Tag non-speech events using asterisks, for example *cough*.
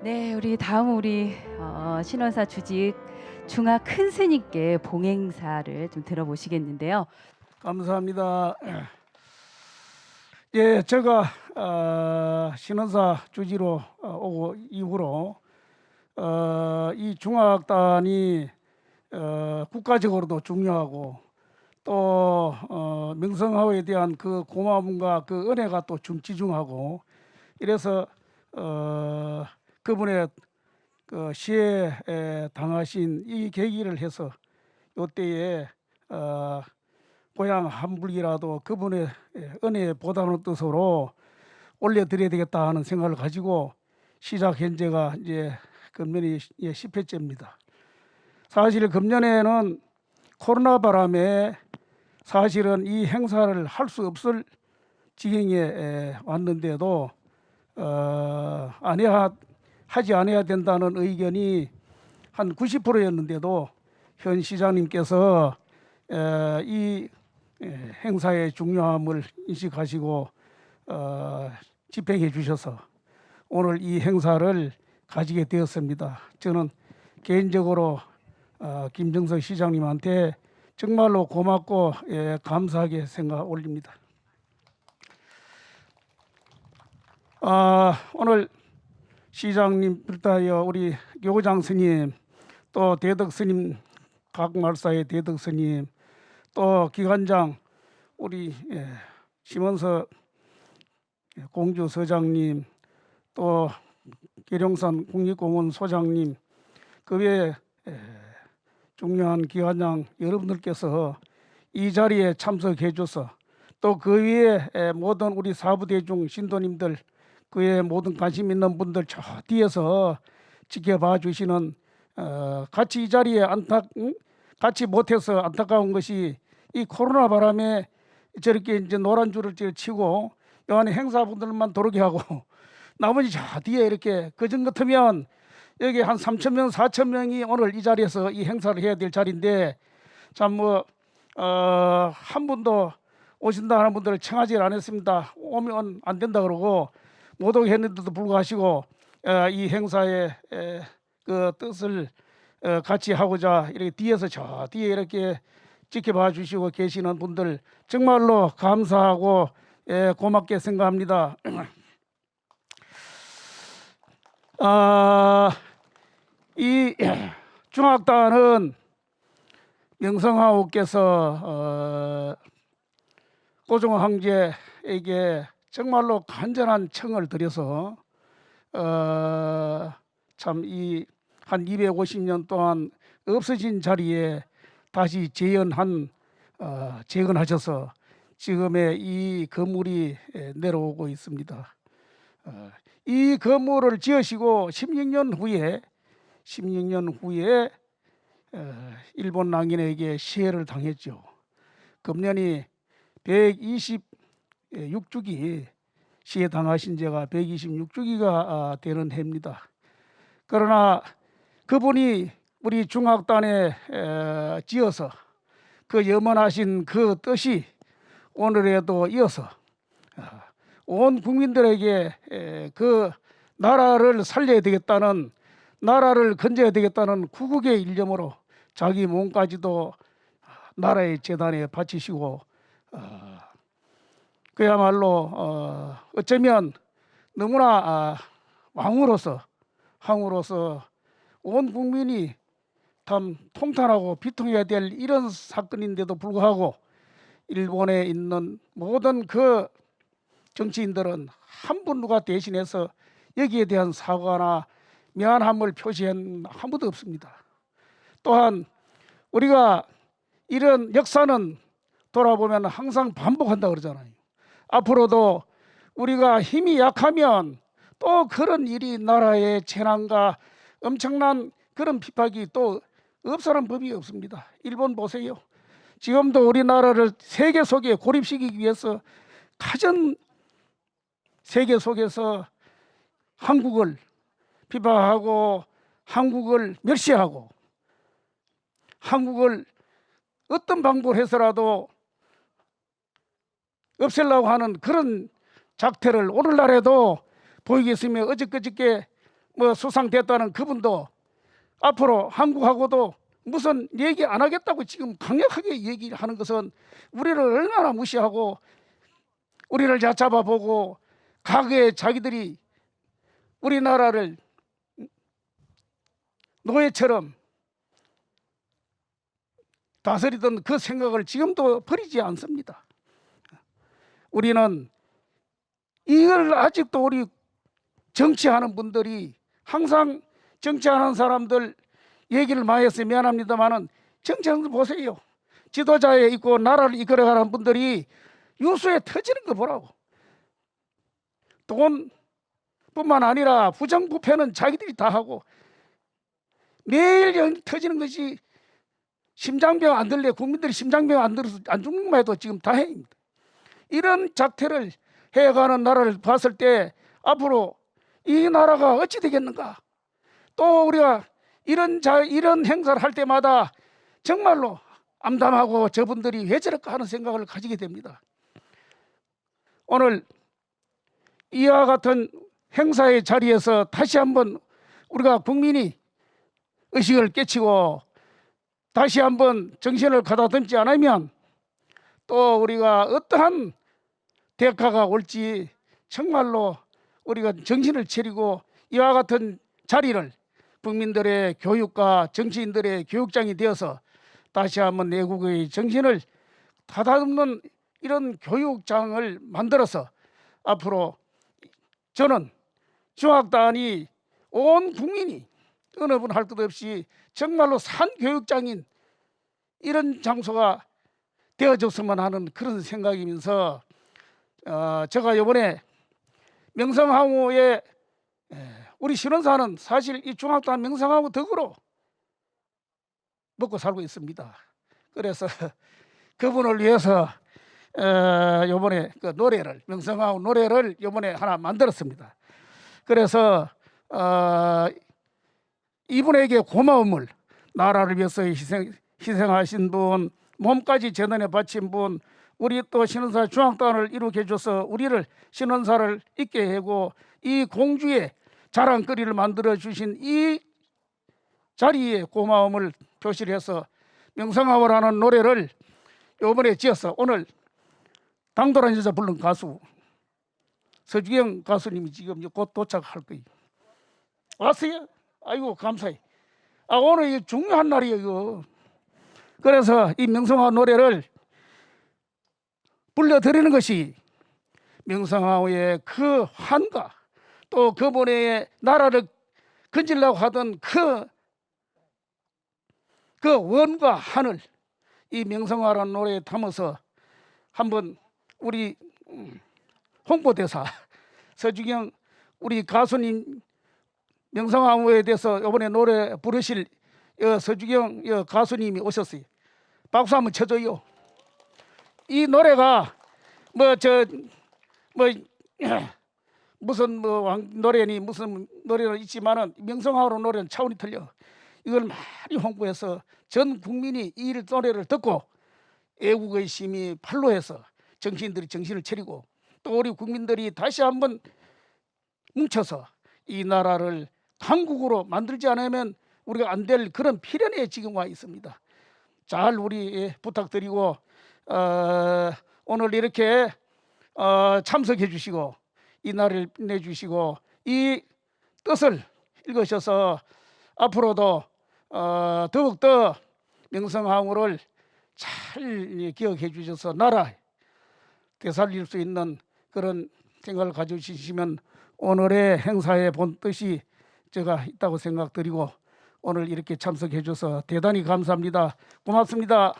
네, 우리 다음 우리 어, 신원사 주직 중화 큰 스님께 봉행사를 좀 들어보시겠는데요. 감사합니다. 예, 제가 어, 신원사 주지로 어, 오고 이후로 어, 이 중화학단이 어, 국가적으로도 중요하고 또 어, 명성하오에 대한 그 고마움과 그 은혜가 또 중지중하고 이래서 어, 그분의 그 시에 에, 당하신 이 계기를 해서 요때에 어, 고향 한불기라도 그분의 예, 은혜에 보다는 뜻으로 올려드려야 되겠다 하는 생각을 가지고 시작 현재가 이제 금년이 예, 10회째입니다. 사실 금년에는 코로나 바람에 사실은 이 행사를 할 수 없을 지경에 에, 왔는데도 어, 안 해야 하지 않아야 된다는 의견이 한 90%였는데도 현 시장님께서 에, 이 에, 행사의 중요함을 인식하시고 어, 집행해 주셔서 오늘 이 행사를 가지게 되었습니다. 저는 개인적으로 어, 김정석 시장님한테 정말로 고맙고 예, 감사하게 생각 올립니다. 아, 오늘 시장님 비롯하여 우리 교장 스님 또 대덕 스님 각 말사의 대덕 스님 또 기관장 우리 예, 심원서 공주 서장님 또 계룡산 국립공원 소장님 그 외에 에, 중요한 기관장 여러분들께서 이 자리에 참석해 줘서 또 그 위에 에, 모든 우리 사부대중 신도님들 그 외에 모든 관심 있는 분들 저 뒤에서 지켜봐 주시는 어, 같이 이 자리에 안타 응? 같이 못해서 안타까운 것이 이 코로나 바람에 저렇게 이제 노란 줄을 찌- 치고 요 안에 행사분들만 도르게 하고 *laughs* 나머지 저 뒤에 이렇게 그전 같으면 여기 한 3천 명, 4천 명이 오늘 이 자리에서 이 행사를 해야 될 자리인데 참뭐 어, 한 분도 오신다 하는 분들을 청하지 않았습니다. 오면 안 된다 그러고 못 오게 했는데도 불구하시고 어, 이 행사의 에, 그 뜻을 어, 같이 하고자 이렇게 뒤에서 저 뒤에 이렇게 지켜봐 주시고 계시는 분들 정말로 감사하고 예, 고맙게 생각합니다. *clears throat* 아, 이 *clears throat* 중학단은 명성하오께서 어, 고종 황제에게 정말로 간절한 청을 드려서 어, 참이 한 250년 동안 없어진 자리에 다시 재현한 어, 재건하셔서 지금의 이 건물이 에, 내려오고 있습니다. 어, 이 건물을 지으시고 16년 후에 16년 후에 어, 일본 낭인에게 시해를 당했죠. 금년이 126주기 시해 당하신 지가 126주기가 되는 해입니다. 그러나 그분이 우리 중학단에 에, 지어서 그 염원하신 그 뜻이 오늘에도 이어서 아, 온 국민들에게 에, 그 나라를 살려야 되겠다는 나라를 건져야 되겠다는 구국의 일념으로 자기 몸까지도 나라의 재단에 바치시고 어, 그야말로 어, 어쩌면 너무나 아, 왕으로서 황으로서 온 국민이 참 통탄하고 비통해야 될 이런 사건인데도 불구하고 일본에 있는 모든 그 정치인들은 한 분 누가 대신해서 여기에 대한 사과나 미안함을 표시한 아무도 없습니다. 또한 우리가 이런 역사는 돌아보면 항상 반복한다 그러잖아요. 앞으로도 우리가 힘이 약하면 또 그런 일이 나라의 재난과 엄청난 그런 핍박이 또 없어란 법이 없습니다. 일본 보세요. 지금도 우리나라를 세계 속에 고립시키기 위해서 가장 세계 속에서 한국을 비방하고 한국을 멸시하고 한국을 어떤 방법을 해서라도 없애려고 하는 그런 작태를 오늘날에도 보이겠으며 어저께저께 뭐 수상됐다는 그분도 앞으로 한국하고도 무슨 얘기 안 하겠다고 지금 강력하게 얘기를 하는 것은 우리를 얼마나 무시하고 우리를 얕잡아보고 과거에 자기들이 우리나라를 노예처럼 다스리던 그 생각을 지금도 버리지 않습니다. 우리는 이걸 아직도 우리 정치하는 분들이 항상 정치하는 사람들 얘기를 많이 해서 미안합니다만은 정치하는 거 보세요. 지도자에 있고 나라를 이끌어가는 분들이 유수에 터지는 거 보라고. 돈뿐만 아니라 부정부패는 자기들이 다 하고 매일 연- 터지는 것이 심장병 안 들래 국민들이 심장병 안 들어서 안 죽는 것만 해도 지금 다행입니다. 이런 작태를 해가는 나라를 봤을 때 앞으로 이 나라가 어찌 되겠는가? 또 우리가 이런 자 이런 행사를 할 때마다 정말로 암담하고 저분들이 왜 저럴까 하는 생각을 가지게 됩니다. 오늘 이와 같은 행사의 자리에서 다시 한번 우리가 국민이 의식을 깨치고 다시 한번 정신을 가다듬지 않으면 또 우리가 어떠한 대가가 올지 정말로 우리가 정신을 차리고 이와 같은 자리를 국민들의 교육과 정치인들의 교육장이 되어서 다시 한번 내국의 정신을 다다듬는 이런 교육장을 만들어서 앞으로 저는 중학단이 온 국민이 어느 분 할 것 없이 정말로 산 교육장인 이런 장소가 되어줬으면 하는 그런 생각이면서 어, 제가 이번에 명성황후에 에, 우리 신원사는 사실 이 중학단 명성황후 덕으로 먹고 살고 있습니다. 그래서 *laughs* 그분을 위해서 어, 이번에 그 노래를 명성황후 노래를 이번에 하나 만들었습니다. 그래서 어, 이분에게 고마움을 나라를 위해서 희생, 희생하신 분, 몸까지 재단에 바친 분, 우리 또 신원사 중앙단을 이루게 해줘서 우리를 신원사를 있게 하고 이 공주의 자랑거리를 만들어 주신 이 자리에 고마움을 표시를 해서 명성하오라는 노래를 요번에 지어서 오늘 당돌한 여자 부른 가수 서주경 가수님이 지금 곧 도착할 거예요. 왔어요? 아이고 감사해. 아 오늘 이 중요한 날이에요. 그래서 이 명성화 노래를 불러드리는 것이 명성황후의 그 환과 또 그분의 나라를 건질라고 하던 그, 그 원과 한을 이 명성화라는 노래에 담아서 한번 우리 음, 홍보대사 *laughs* 서주경 우리 가수님 명성황후에 대해서 이번에 노래 부르실 여 서주경 여 가수님이 오셨어요. 박수 한번 쳐줘요. 이 노래가 뭐 저 뭐 *clears throat* 무슨 뭐 왕- 노래니 무슨 노래는 있지만은 명성황후 노래는 차원이 틀려. 이걸 많이 홍보해서 전 국민이 이 노래를 듣고 애국의 심이 발로해서 정치인들이 정신을 차리고 또 우리 국민들이 다시 한번 뭉쳐서 이 나라를 강국으로 만들지 않으면 우리가 안 될 그런 필연에 지금 와 있습니다. 잘 우리 예, 부탁드리고 어, 오늘 이렇게 어, 참석해 주시고 이 날을 내 주시고 이 뜻을 읽으셔서 앞으로도 어, 더욱 더 명성황후를 잘 예, 기억해 주셔서 나라 되살릴 수 있는 그런 생각을 가져주시면 오늘의 행사의 본 뜻이 제가 있다고 생각드리고 오늘 이렇게 참석해 줘서 대단히 감사합니다. 고맙습니다.